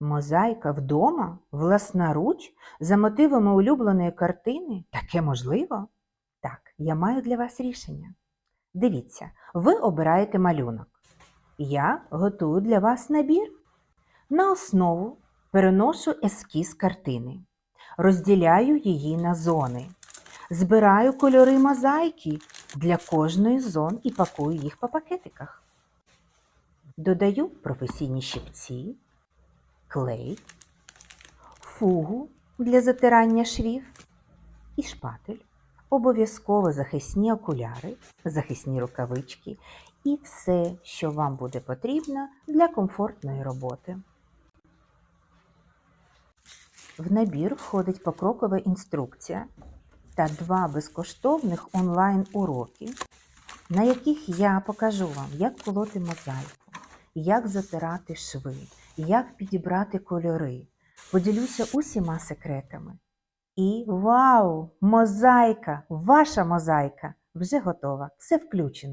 Мозаїка вдома, власноруч, за мотивами улюбленої картини? Таке можливо? Так, я маю для вас рішення. Дивіться, ви обираєте малюнок. Я готую для вас набір. На основу переношу ескіз картини, розділяю її на зони, збираю кольори мозаїки для кожної з зон і пакую їх по пакетиках. Додаю професійні щипці, клей, фугу для затирання швів і шпатель. Обов'язково захисні окуляри, захисні рукавички і все, що вам буде потрібно для комфортної роботи. В набір входить покрокова інструкція та два безкоштовних онлайн-уроки, на яких я покажу вам, як колоти мозаїку, як затирати шви, як підібрати кольори. Поділюся усіма секретами. І вау! Мозаїка! Ваша мозаїка вже готова, все включено.